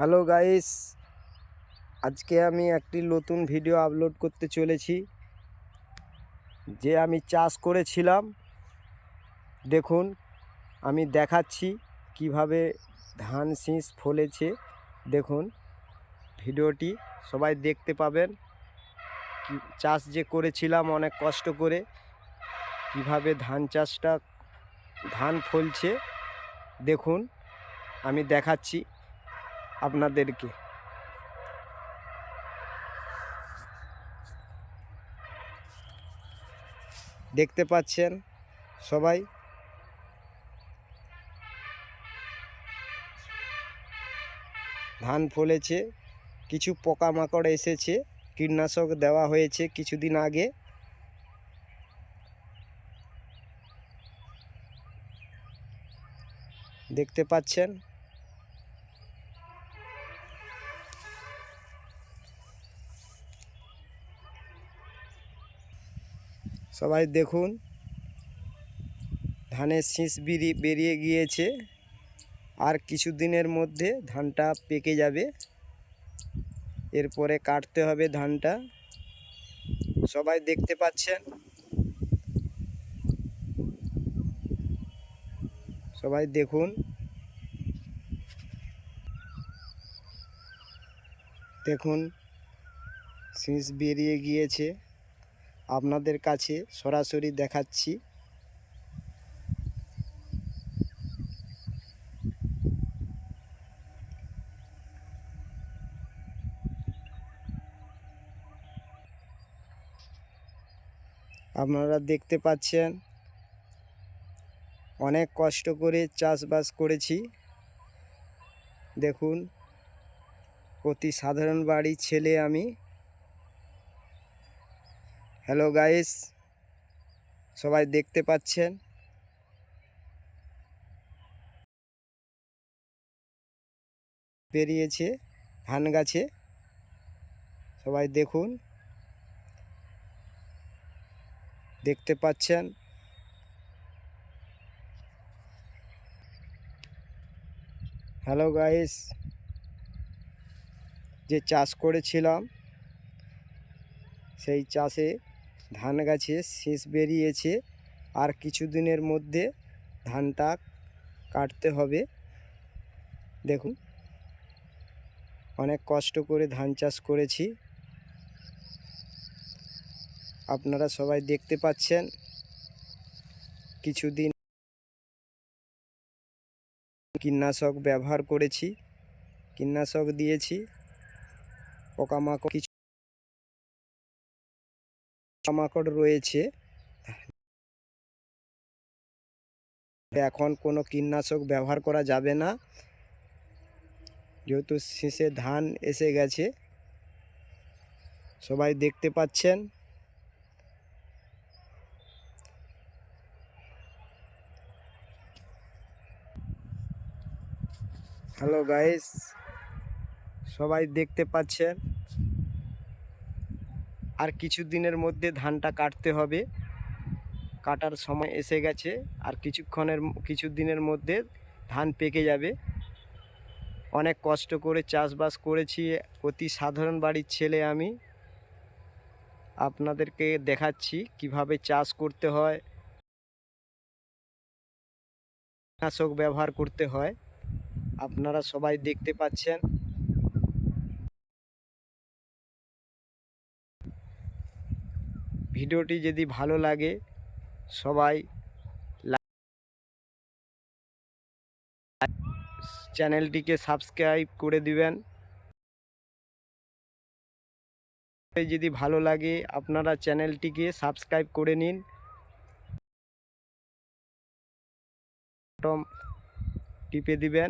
Hello guys, আজকে আমি একটি নতুন ভিডিও আপলোড করতে চলেছি। যে আমি চাষ করেছিলাম, দেখুন, আমি দেখাচ্ছি কীভাবে ধান, শীষ ফলেছে। দেখুন, ভিডিওটি সবাই দেখতে পাবেন। চাষ যে করেছিলাম অনেক কষ্ট করে, কীভাবে ধান চাষটা, ধান ফলছে, দেখুন, আমি দেখাচ্ছি। আপনাদেরকে। দেখতে পাচ্ছেন সবাই? ধান ফলেছে, কিছু পোকামাকড় এসেছে, কীটনাশক দেওয়া হয়েছে কিছুদিন আগে। দেখতে পাচ্ছেন? সবাই দেখুন, ধানের শীষ বেরিয়ে বেরিয়ে গিয়েছে। আর কিছু দিনের মধ্যে ধানটা পেকে যাবে। এরপরে কাটতে হবে ধানটা। সবাই দেখতে পাচ্ছেন? সবাই দেখুন। দেখুন, শীষ বেরিয়ে গিয়েছে। আপনাদের কাছে সরাসরি দেখাচ্ছি। আপনারা দেখতে পাচ্ছেন, অনেক কষ্ট করে চাষবাস করেছি। দেখুন, অতি সাধারণ বাড়ির ছেলে আমি। হ্যালো গাইস সবাই দেখতে পাচ্ছেন? বেরিয়েছে ধান গাছে। সবাই দেখুন। দেখতে পাচ্ছেন? হ্যালো গাইস যে চাষ করেছিলাম, সেই চাষে ধান গাছে শীষ বেরিয়েছে, আর কিছুদিনের মধ্যে ধানটা কাটতে হবে। দেখুন, অনেক কষ্ট করে ধান চাষ করেছি। আপনারা সবাই দেখতে পাচ্ছেন, কিছুদিন কীটনাশক ব্যবহার করেছি, কীটনাশক দিয়েছি, পোকামাকড় কিছু পোকামাকড় রয়েছে। এখন কোনো কীটনাশক ব্যবহার করা যাবে না। যেহেতু শীষে ধান এসে গেছে। সবাই দেখতে পাচ্ছেন। হ্যালো গাইস সবাই দেখতে পাচ্ছেন। আর কিছু দিনের মধ্যে ধানটা কাটতে হবে। কাটার সময় এসে গেছে, আর কিছুক্ষণের কিছু দিনের মধ্যে ধান পেকে যাবে। অনেক কষ্ট করে চাষবাস করেছি, অতি সাধারণ বাড়ির ছেলে আমি। আপনাদেরকে দেখাচ্ছি কীভাবে চাষ করতে হয়। কীটনাশক ব্যবহার করতে হয়। আপনারা সবাই দেখতে পাচ্ছেন। ভিডিওটি যদি ভালো লাগে সবাই চ্যানেলটিকে সাবস্ক্রাইব করে দিবেন যদি ভালো লাগে আপনারা চ্যানেলটিকে সাবস্ক্রাইব করে নিন টিপে দিবেন